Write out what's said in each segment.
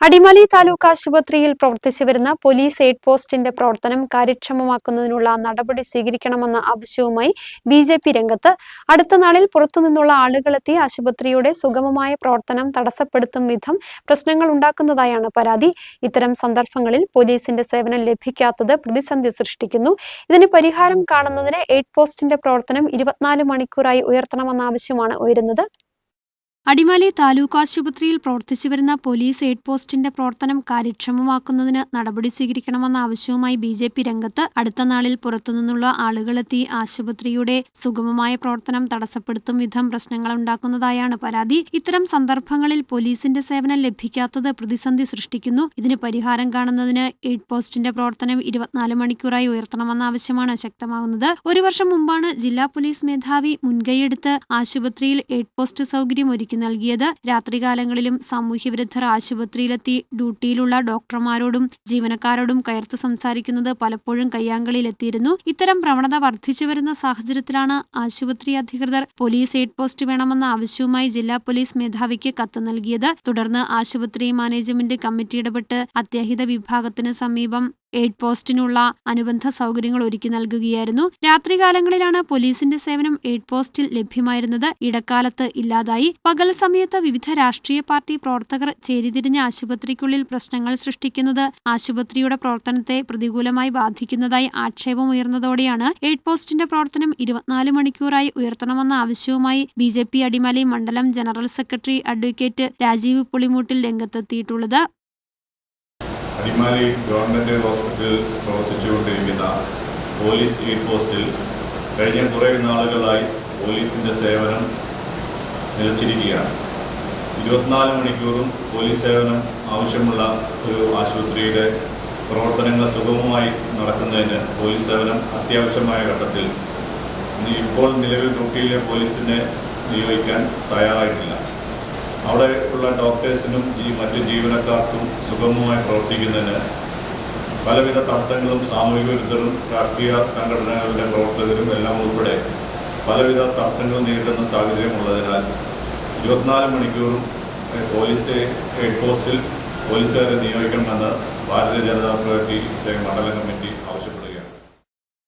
അടിമാലി താലൂക്ക് ആശുപത്രിയിൽ പ്രവർത്തിച്ചു വരുന്ന പോലീസ് എയ്ഡ് പോസ്റ്റിന്റെ പ്രവർത്തനം കാര്യക്ഷമമാക്കുന്നതിനുള്ള നടപടി സ്വീകരിക്കണമെന്ന ആവശ്യവുമായി ബി ജെ പി രംഗത്ത് അടുത്ത നാളിൽ പുറത്തുനിന്നുള്ള ആളുകളെത്തി ആശുപത്രിയുടെ സുഗമമായ പ്രവർത്തനം തടസ്സപ്പെടുത്തും വിധം പ്രശ്നങ്ങൾ ഉണ്ടാക്കുന്നതായാണ് പരാതി. ഇത്തരം സന്ദർഭങ്ങളിൽ പോലീസിന്റെ സേവനം ലഭിക്കാത്തത് പ്രതിസന്ധി സൃഷ്ടിക്കുന്നു. ഇതിന് പരിഹാരം കാണുന്നതിന് എയ്ഡ് പോസ്റ്റിന്റെ പ്രവർത്തനം ഇരുപത്തിനാല് മണിക്കൂറായി ഉയർത്തണമെന്ന ആവശ്യമാണ് ഉയരുന്നത്. അടിമാലി താലൂക്ക് ആശുപത്രിയിൽ പ്രവർത്തിച്ചുവരുന്ന പോലീസ് എയ്ഡ് പോസ്റ്റിന്റെ പ്രവർത്തനം കാര്യക്ഷമമാക്കുന്നതിന് നടപടി സ്വീകരിക്കണമെന്ന ആവശ്യവുമായി ബി ജെ പി രംഗത്ത് അടുത്ത നാളിൽ പുറത്തുനിന്നുള്ള ആളുകളെത്തി ആശുപത്രിയുടെ സുഗമമായ പ്രവർത്തനം തടസ്സപ്പെടുത്തും വിധം പ്രശ്നങ്ങൾ ഉണ്ടാക്കുന്നതായാണ് പരാതി. ഇത്തരം സന്ദർഭങ്ങളിൽ പോലീസിന്റെ സേവനം ലഭിക്കാത്തത് പ്രതിസന്ധി സൃഷ്ടിക്കുന്നു. ഇതിന് പരിഹാരം കാണുന്നതിന് എയ്ഡ് പോസ്റ്റിന്റെ പ്രവർത്തനം ഇരുപത്തിനാല് മണിക്കൂറായി ഉയർത്തണമെന്ന ആവശ്യമാണ് ശക്തമാകുന്നത്. ഒരു വർഷം മുമ്പാണ് ജില്ലാ പോലീസ് മേധാവി മുൻകൈയെടുത്ത് ആശുപത്രിയിൽ എയ്ഡ് പോസ്റ്റ് സൗകര്യം ഒരുക്കി നൽകിയത്. രാത്രികാലങ്ങളിലും സാമൂഹ്യവിരുദ്ധർ ആശുപത്രിയിലെത്തി ഡ്യൂട്ടിയിലുള്ള ഡോക്ടർമാരോടും ജീവനക്കാരോടും കയർത്ത് സംസാരിക്കുന്നത് പലപ്പോഴും കയ്യാങ്കളിയിലെത്തിയിരുന്നു. ഇത്തരം പ്രവണത വർദ്ധിച്ചു വരുന്ന സാഹചര്യത്തിലാണ് ആശുപത്രി അധികൃതർ പോലീസ് എയ്ഡ് പോസ്റ്റ് വേണമെന്ന ആവശ്യവുമായി ജില്ലാ പോലീസ് മേധാവിക്ക് കത്ത് നൽകിയത്. തുടർന്ന് ആശുപത്രി മാനേജ്മെന്റ് കമ്മിറ്റി ഇടപെട്ട് അത്യാഹിത വിഭാഗത്തിന് സമീപം എയ്ഡ് പോസ്റ്റിനുള്ള അനുബന്ധ സൗകര്യങ്ങൾ ഒരുക്കി നൽകുകയായിരുന്നു. രാത്രികാലങ്ങളിലാണ് പോലീസിന്റെ സേവനം എയ്ഡ് പോസ്റ്റിൽ ലഭ്യമായിരുന്നത്. ഇടക്കാലത്ത് ഇല്ലാതായി. പകൽ സമയത്ത് വിവിധ രാഷ്ട്രീയ പാർട്ടി പ്രവർത്തകർ ചേരിതിരിഞ്ഞ ആശുപത്രിക്കുള്ളിൽ പ്രശ്നങ്ങൾ സൃഷ്ടിക്കുന്നത് ആശുപത്രിയുടെ പ്രവർത്തനത്തെ പ്രതികൂലമായി ബാധിക്കുന്നതായി ആക്ഷേപമുയർന്നതോടെയാണ്. എയ്ഡ് പോസ്റ്റിന്റെ പ്രവർത്തനം ഇരുപത്തിനാല് മണിക്കൂറായി ഉയർത്തണമെന്ന ആവശ്യവുമായി ബി ജെ പി അടിമാലി മണ്ഡലം general secretary advocate Rajeev Pulimoottil രംഗത്തെത്തിയിട്ടുള്ളത്. Adimali government ഹോസ്പിറ്റലിൽ പ്രവർത്തിച്ചുകൊണ്ടിരിക്കുന്ന പോലീസ് എയ്ഡ് പോസ്റ്റിൽ കഴിഞ്ഞ കുറേ നാളുകളായി പോലീസിന്റെ സേവനം നിലച്ചിരിക്കുകയാണ്. ഇരുപത്തിനാല് മണിക്കൂറും പോലീസ് സേവനം ആവശ്യമുള്ള ഒരു ആശുപത്രിയുടെ പ്രവർത്തനങ്ങൾ സുഗമമായി നടക്കുന്നതിന് പോലീസ് സേവനം അത്യാവശ്യമായ ഘട്ടത്തിൽ ഇപ്പോൾ നിലവിൽ ഡ്യൂട്ടിയിലെ പോലീസിനെ നിയോഗിക്കാൻ തയ്യാറായിട്ടില്ല. അവിടെ ഉള്ള ഡോക്ടേഴ്സിനും മറ്റ് ജീവനക്കാർക്കും സുഗമമായി പ്രവർത്തിക്കുന്നതിന് പലവിധ തടസ്സങ്ങളും സാമൂഹിക വിരുദ്ധരും രാഷ്ട്രീയ സംഘടനകളുടെ പ്രവർത്തകരും എല്ലാം ഉൾപ്പെടെ പലവിധ തടസ്സങ്ങൾ നേരിടുന്ന സാഹചര്യമുള്ളതിനാൽ ഇരുപത്തിനാല് മണിക്കൂറും പോലീസ് ഹെഡ് പോസ്റ്റിൽ പോലീസുകാരെ നിയോഗിക്കണമെന്ന് ഭാരതീയ ജനതാ പാർട്ടി മണ്ഡലം കമ്മിറ്റി ആവശ്യപ്പെടുകയാണ്.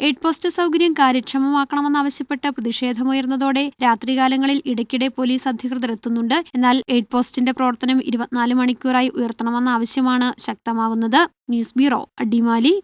എയ്ഡ് പോസ്റ്റ് സൗകര്യം കാര്യക്ഷമമാക്കണമെന്നാവശ്യപ്പെട്ട് പ്രതിഷേധമുയർന്നതോടെ രാത്രികാലങ്ങളിൽ ഇടയ്ക്കിടെ പോലീസ് അധികൃതർ എത്തുന്നുണ്ട്. എന്നാൽ എയ്ഡ് പോസ്റ്റിന്റെ പ്രവർത്തനം ഇരുപത്തിനാല് മണിക്കൂറായി ഉയർത്തണമെന്ന ആവശ്യമാണ് ശക്തമാകുന്നത്. News bureau Adimali.